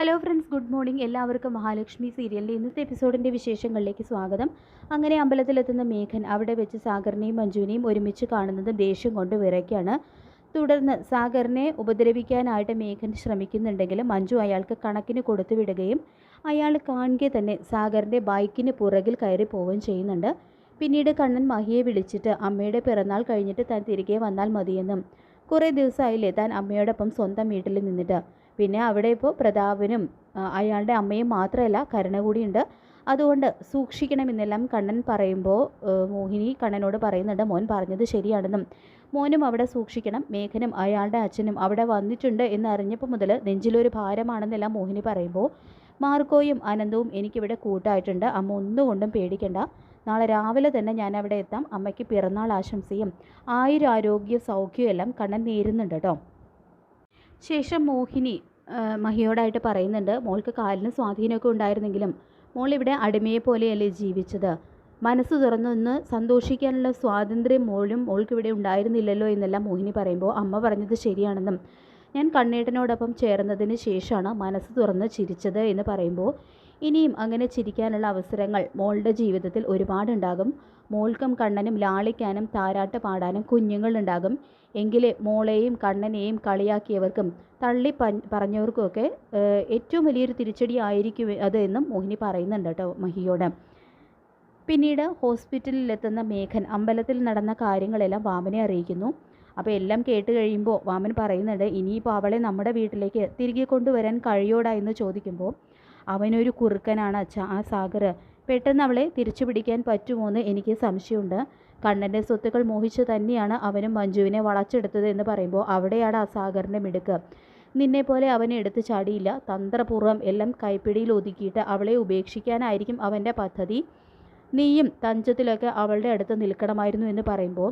Hello friends good morning എല്ലാവർക്കും മഹാലക്ഷ്മി സീരിയലിന്റെ ഇന്നത്തെ എപ്പിസോഡിന്റെ വിശേഷങ്ങളിലേക്ക് സ്വാഗതം. അങ്ങനെ അമ്പലത്തിലെത്തുന്ന മേഘൻ അവിടെ വെച്ച് സാഗറിനെയും മഞ്ജുവിനെയും ഒരുമിച്ച് കാണുന്നത് ദേഷ്യം കൊണ്ട് വിറയ്ക്കാണ്. തുടർന്ന് സാഗറിനെ ഉപദ്രവിക്കാനായിട്ട് മേഘൻ ശ്രമിക്കുന്നുണ്ടെങ്കിലും മഞ്ജു അയാൾക്ക് കണക്കിന് കൊടുത്തു വിടുകയും അയാൾ കാണുക തന്നെ സാഗറിന്റെ ബൈക്കിന് പുറകിൽ കയറി പോവുകയും ചെയ്യുന്നുണ്ട്. പിന്നീട് കണ്ണൻ മഹിയെ വിളിച്ചിട്ട് അമ്മയുടെ പിറന്നാൾ കഴിഞ്ഞിട്ട് താൻ തിരികെ വന്നാൽ മതിയെന്നും കുറേ ദിവസമായില്ലേ താൻ അമ്മയോടൊപ്പം സ്വന്തം വീട്ടിൽ നിന്നിട്ട്. പിന്നെ അവിടെ ഇപ്പോൾ പ്രതാപനും അയാളുടെ അമ്മയും മാത്രമല്ല കരുണ കൂടിയുണ്ട്. അതുകൊണ്ട് സൂക്ഷിക്കണമെന്നെല്ലാം കണ്ണൻ പറയുമ്പോൾ മോഹിനി കണ്ണനോട് പറയുന്നുണ്ട് മോൻ പറഞ്ഞത് ശരിയാണെന്നും. മോനും അവിടെ സൂക്ഷിക്കണം. മേഘനും അയാളുടെ അച്ഛനും അവിടെ വന്നിട്ടുണ്ട് എന്നറിഞ്ഞപ്പോൾ മുതൽ നെഞ്ചിലൊരു ഭാരമാണെന്നെല്ലാം മോഹിനി പറയുമ്പോൾ മാർക്കോയും അനന്തവും എനിക്കിവിടെ കൂട്ടായിട്ടുണ്ട്. അമ്മ ഒന്നുകൊണ്ടും പേടിക്കണ്ട. നാളെ രാവിലെ തന്നെ ഞാൻ അവിടെ എത്താം. അമ്മയ്ക്ക് പിറന്നാൾ ആശംസയും ആയുരാരോഗ്യ സൗഖ്യവും എല്ലാം കണ്ണൻ നേരുന്നുണ്ട് കേട്ടോ ശേഷം മോഹിനി മഹിയോടായിട്ട് പറയുന്നുണ്ട് മോൾക്ക് കാലിന് സ്വാധീനമൊക്കെ ഉണ്ടായിരുന്നെങ്കിലും മോൾ ഇവിടെ അടിമയെ പോലെയല്ലേ ജീവിച്ചത്. മനസ്സ് തുറന്നൊന്ന് സന്തോഷിക്കാനുള്ള സ്വാതന്ത്ര്യം മോളും മോൾക്ക് ഇവിടെ ഉണ്ടായിരുന്നില്ലല്ലോ എന്നെല്ലാം മോഹിനി പറയുമ്പോൾ അമ്മ പറഞ്ഞത് ശരിയാണെന്നും ഞാൻ കണ്ണേട്ടനോടൊപ്പം ചേർന്നതിന് ശേഷമാണ് മനസ്സ് തുറന്ന് ചിരിച്ചത് എന്ന് പറയുമ്പോൾ ഇനിയും അങ്ങനെ ചിരിക്കാനുള്ള അവസരങ്ങൾ മോളുടെ ജീവിതത്തിൽ ഒരുപാടുണ്ടാകും. മോൾക്കും കണ്ണനും ലാളിക്കാനും താരാട്ട് പാടാനും കുഞ്ഞുങ്ങളുണ്ടാകും. എങ്കിലേ മോളെയും കണ്ണനെയും കളിയാക്കിയവർക്കും തള്ളി പറഞ്ഞവർക്കുമൊക്കെ ഏറ്റവും വലിയൊരു തിരിച്ചടി ആയിരിക്കും അത് എന്നും മോഹിനി പറയുന്നുണ്ട് കേട്ടോ മഹിയോട്. പിന്നീട് ഹോസ്പിറ്റലിലെത്തുന്ന മേഘൻ അമ്പലത്തിൽ നടന്ന കാര്യങ്ങളെല്ലാം വാമനെ അറിയിക്കുന്നു. അപ്പോൾ എല്ലാം കേട്ട് കഴിയുമ്പോൾ വാമൻ പറയുന്നുണ്ട് ഇനിയിപ്പോൾ അവളെ നമ്മുടെ വീട്ടിലേക്ക് തിരികെ കൊണ്ടുവരാൻ കഴിയോടാ എന്ന് ചോദിക്കുമ്പോൾ അവനൊരു കുറുക്കനാണ് അച്ഛ. ആ സാഗർ പെട്ടെന്ന് അവളെ തിരിച്ചു പിടിക്കാൻ പറ്റുമോ എന്ന് എനിക്ക് സംശയമുണ്ട്. കണ്ണന്റെ സ്വത്തുക്കൾ മോഹിച്ച് തന്നെയാണ് അവനും മഞ്ജുവിനെ വളച്ചെടുത്തത് എന്ന് പറയുമ്പോൾ അവിടെയാണ് ആ സാഗറിന്റെ മിടുക്ക്. നിന്നെ പോലെ അവനെ എടുത്തു ചാടിയില്ല. തന്ത്രപൂർവം എല്ലാം കൈപ്പിടിയിൽ ഒതുക്കിയിട്ട് അവളെ ഉപേക്ഷിക്കാനായിരിക്കും അവന്റെ പദ്ധതി. നീയും തഞ്ചത്തിലൊക്കെ അവളുടെ അടുത്ത് നിൽക്കണമായിരുന്നു എന്ന് പറയുമ്പോൾ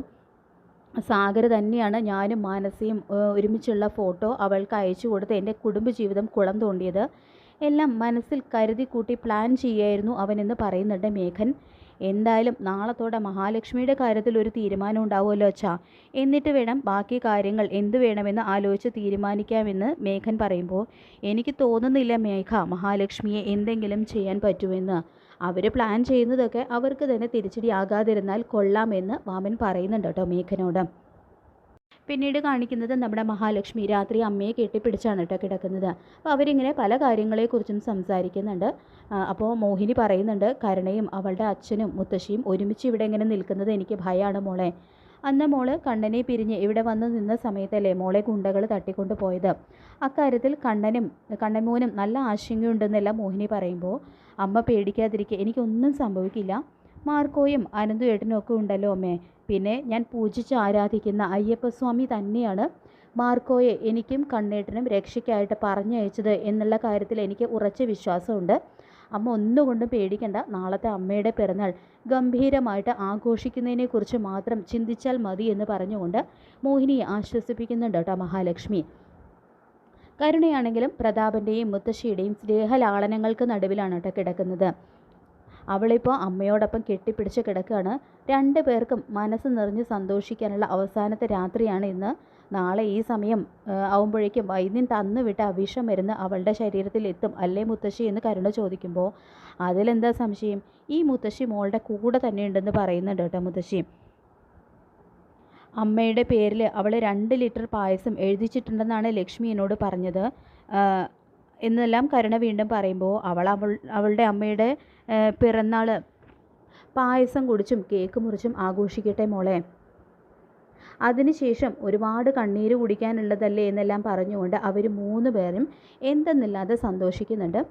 സാഗർ തന്നെയാണ് ഞാനും മാനസിയും ഒരുമിച്ചുള്ള ഫോട്ടോ അവൾക്ക് അയച്ചു കൊടുത്ത് എന്റെ കുടുംബജീവിതം കുളം തോണ്ടിയത്. എല്ലാം മനസ്സിൽ കരുതി കൂട്ടി പ്ലാൻ ചെയ്യായിരുന്നു അവനെന്ന് പറയുന്നുണ്ട് മേഘൻ. എന്തായാലും നാളത്തോടെ മഹാലക്ഷ്മിയുടെ കാര്യത്തിൽ ഒരു തീരുമാനം ഉണ്ടാവുമല്ലോ അച്ഛാ. എന്നിട്ട് വേണം ബാക്കി കാര്യങ്ങൾ എന്ത് വേണമെന്ന് ആലോചിച്ച് തീരുമാനിക്കാമെന്ന് മേഘൻ പറയുമ്പോൾ എനിക്ക് തോന്നുന്നില്ല മേഘ മഹാലക്ഷ്മിയെ എന്തെങ്കിലും ചെയ്യാൻ പറ്റുമെന്ന്. അവർ പ്ലാൻ ചെയ്യുന്നതൊക്കെ അവർക്ക് തന്നെ തിരിച്ചടിയാകാതിരുന്നാൽ കൊള്ളാമെന്ന് വാമൻ പറയുന്നുണ്ട് കേട്ടോ മേഘനോട്. പിന്നീട് കാണിക്കുന്നത് നമ്മുടെ മഹാലക്ഷ്മി. രാത്രി അമ്മയെ കെട്ടിപ്പിടിച്ചാണ് കേട്ടോ കിടക്കുന്നത്. അപ്പോൾ അവരിങ്ങനെ പല കാര്യങ്ങളെക്കുറിച്ചും സംസാരിക്കുന്നുണ്ട്. അപ്പോൾ മോഹിനി പറയുന്നുണ്ട് കരുണയും അവളുടെ അച്ഛനും മുത്തശ്ശിയും ഒരുമിച്ച് ഇവിടെ ഇങ്ങനെ നിൽക്കുന്നത് എനിക്ക് ഭയമാണ് മോളെ. അന്ന് മോൾ കണ്ണനെ പിരിഞ്ഞ് ഇവിടെ വന്ന് നിന്ന സമയത്തല്ലേ മോളെ ഗുണ്ടകൾ തട്ടിക്കൊണ്ട് പോയത്? അക്കാര്യത്തിൽ കണ്ണനും കണ്ണൻമോനും നല്ല ആശങ്കയുണ്ടെന്നെല്ലാം മോഹിനി പറയുമ്പോൾ അമ്മ പേടിക്കാതിരിക്കുക എനിക്കൊന്നും സംഭവിക്കില്ല. മാർക്കോയും അനന്തു ഒക്കെ ഉണ്ടല്ലോ അമ്മേ. പിന്നെ ഞാൻ പൂജിച്ച് ആരാധിക്കുന്ന അയ്യപ്പസ്വാമി തന്നെയാണ് മാർക്കോയെ എനിക്കും കണ്ണേട്ടനും രക്ഷയ്ക്കായിട്ട് പറഞ്ഞയച്ചത് എന്നുള്ള കാര്യത്തിൽ എനിക്ക് ഉറച്ച വിശ്വാസമുണ്ട്. അമ്മ ഒന്നുകൊണ്ടും പേടിക്കണ്ട. നാളത്തെ അമ്മയുടെ പിറന്നാൾ ഗംഭീരമായിട്ട് ആഘോഷിക്കുന്നതിനെക്കുറിച്ച് മാത്രം ചിന്തിച്ചാൽ മതി എന്ന് പറഞ്ഞുകൊണ്ട് മോഹിനിയെ ആശ്വസിപ്പിക്കുന്നുണ്ട് കേട്ടോ മഹാലക്ഷ്മി. കരുണയാണെങ്കിലും പ്രതാപന്റെയും മുത്തശ്ശിയുടെയും സ്നേഹലാളനങ്ങൾക്ക് നടുവിലാണ് കേട്ടോ കിടക്കുന്നത്. അവളിപ്പോൾ അമ്മയോടൊപ്പം കെട്ടിപ്പിടിച്ച് കിടക്കുകയാണ് രണ്ടു പേർക്കും മനസ്സ് നിറഞ്ഞ് സന്തോഷിക്കാനുള്ള അവസാനത്തെ രാത്രിയാണ് ഇന്ന്. നാളെ ഈ സമയം ആവുമ്പോഴേക്കും വൈദ്യൻ തന്നു വിട്ട അവിഷം മരുന്ന് അവളുടെ ശരീരത്തിൽ എത്തും. അല്ലേ മുത്തശ്ശി എന്ന് കരുണ ചോദിക്കുമ്പോൾ അതിലെന്താ സംശയം? ഈ മുത്തശ്ശി മോളുടെ കൂടെ തന്നെ ഉണ്ടെന്ന് പറയുന്നുണ്ട് കേട്ടോ മുത്തശ്ശി. അമ്മയുടെ പേരിൽ അവൾ രണ്ട് ലിറ്റർ പായസം എഴുതിച്ചിട്ടുണ്ടെന്നാണ് ലക്ഷ്മി എന്നോട് പറഞ്ഞത്. എന്നെല്ലാം കരുണ വീണ്ടും പറയുമ്പോൾ അവൾ അവൾ അവളുടെ അമ്മയുടെ പിറന്നാൾ പായസം കുടിച്ചും കേക്ക് മുറിച്ചും ആഘോഷിക്കട്ടെ മോളെ. അതിനുശേഷം ഒരുപാട് കണ്ണീര് കുടിക്കാനുള്ളതല്ലേ എന്നെല്ലാം പറഞ്ഞുകൊണ്ട് അവർ മൂന്ന് പേരും എന്തെന്നില്ലാതെ സന്തോഷിക്കുന്നുണ്ട്.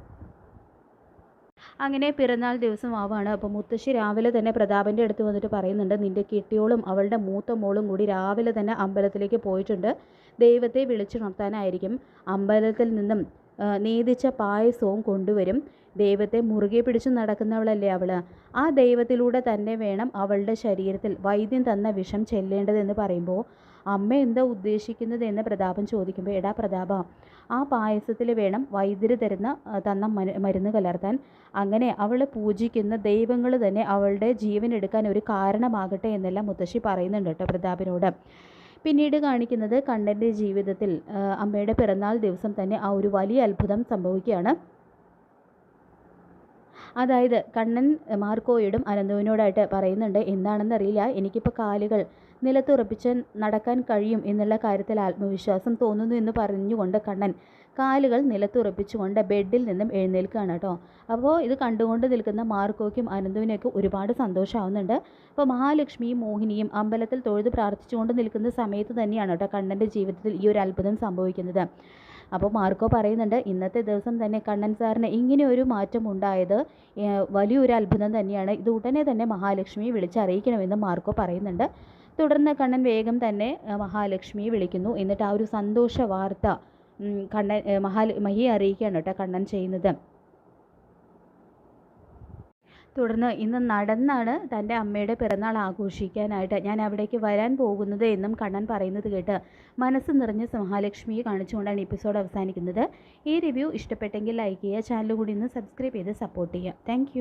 അങ്ങനെ പിറന്നാൾ ദിവസം ആവാണ്. അപ്പോൾ മുത്തശ്ശി രാവിലെ തന്നെ പ്രതാപന്റെ അടുത്ത് വന്നിട്ട് പറയുന്നുണ്ട് നിന്റെ കെട്ടിയോളും അവളുടെ മൂത്ത മോളും കൂടി രാവിലെ തന്നെ അമ്പലത്തിലേക്ക് പോയിട്ടുണ്ട്. ദൈവത്തെ വിളിച്ചുണർത്താനായിരിക്കും. അമ്പലത്തിൽ നിന്നും ആ, നേദിച്ച പായസവും കൊണ്ടുവരും. ദൈവത്തെ മുറുകെ പിടിച്ചു നടക്കുന്നവളല്ലേ അവൾ? ആ ദൈവത്തിലൂടെ തന്നെ വേണം അവളുടെ ശരീരത്തിൽ വൈദ്യം തന്ന വിഷം ചെല്ലേണ്ടതെന്ന് പറയുമ്പോൾ അമ്മ എന്താ ഉദ്ദേശിക്കുന്നത് എന്ന് പ്രതാപൻ ചോദിക്കുമ്പോൾ എടാ പ്രതാപ ആ പായസത്തിൽ വേണം വൈദ്യര് തരുന്ന തന്ന മരു- മരുന്ന് കലർത്താൻ. അങ്ങനെ അവൾ പൂജിക്കുന്ന ദൈവങ്ങൾ തന്നെ അവളുടെ ജീവൻ എടുക്കാൻ ഒരു കാരണമാകട്ടെ എന്നെല്ലാം മുത്തശ്ശി പറയുന്നുണ്ട് കേട്ടോ പ്രതാപനോട്. പിന്നീട് കാണിക്കുന്നത് കണ്ണന്റെ ജീവിതത്തിൽ അമ്മയുടെ പിറന്നാൾ ദിവസം തന്നെ ആ ഒരു വലിയ അത്ഭുതം സംഭവിക്കുകയാണ്. അതായത് കണ്ണൻ മാർക്കോയോടും അനന്തുവിനോടായിട്ട് പറയുന്നുണ്ട് എന്താണെന്നറിയില്ല എനിക്കിപ്പോൾ കാലുകൾ നിലത്തുറപ്പിച്ച് നടക്കാൻ കഴിയും എന്നുള്ള കാര്യത്തിൽ ആത്മവിശ്വാസം തോന്നുന്നു എന്ന് പറഞ്ഞുകൊണ്ട് കണ്ണൻ കാലുകൾ നിലത്തുറപ്പിച്ചുകൊണ്ട് ബെഡിൽ നിന്നും എഴുന്നേൽക്കുകയാണ് കേട്ടോ. അപ്പോൾ ഇത് കണ്ടുകൊണ്ട് നിൽക്കുന്ന മാർക്കോയ്ക്കും അനന്തുവിനൊക്കെ ഒരുപാട് സന്തോഷമാവുന്നുണ്ട്. അപ്പോൾ മഹാലക്ഷ്മിയും മോഹിനിയും അമ്പലത്തിൽ തൊഴുത് പ്രാർത്ഥിച്ചുകൊണ്ട് നിൽക്കുന്ന സമയത്ത് തന്നെയാണ് കേട്ടോ കണ്ണന്റെ ജീവിതത്തിൽ ഈ ഒരു അത്ഭുതം സംഭവിക്കുന്നത്. അപ്പോൾ മാർക്കോ പറയുന്നുണ്ട് ഇന്നത്തെ ദിവസം തന്നെ കണ്ണൻ സാറിന് ഇങ്ങനെ ഒരു മാറ്റം ഉണ്ടായത് വലിയൊരു അത്ഭുതം തന്നെയാണ്. ഇത് ഉടനെ തന്നെ മഹാലക്ഷ്മിയെ വിളിച്ചറിയിക്കണമെന്ന് മാർക്കോ പറയുന്നുണ്ട്. തുടർന്ന് കണ്ണൻ വേഗം തന്നെ മഹാലക്ഷ്മിയെ വിളിക്കുന്നു. എന്നിട്ട് ആ ഒരു സന്തോഷ വാർത്ത കണ്ണൻ മഹാ മഹിയെ അറിയിക്കുകയാണ് കേട്ടോ കണ്ണൻ ചെയ്യുന്നത്. തുടർന്ന് ഇന്ന് നടന്നാണ് തന്റെ അമ്മയുടെ പിറന്നാൾ ആഘോഷിക്കാനായിട്ട് ഞാൻ അവിടേക്ക് വരാൻ പോകുന്നത് എന്നും കണ്ണൻ പറയുന്നത് കേട്ട് മനസ്സ് നിറഞ്ഞ സിംഹാലക്ഷ്മിയെ കാണിച്ചുകൊണ്ടാണ് എപ്പിസോഡ് അവസാനിക്കുന്നത്. ഈ റിവ്യൂ ഇഷ്ടപ്പെട്ടെങ്കിൽ ലൈക്ക് ചെയ്യുക ചാനൽ കൂടി ഇന്ന് സബ്സ്ക്രൈബ് ചെയ്ത് സപ്പോർട്ട് ചെയ്യുക. താങ്ക്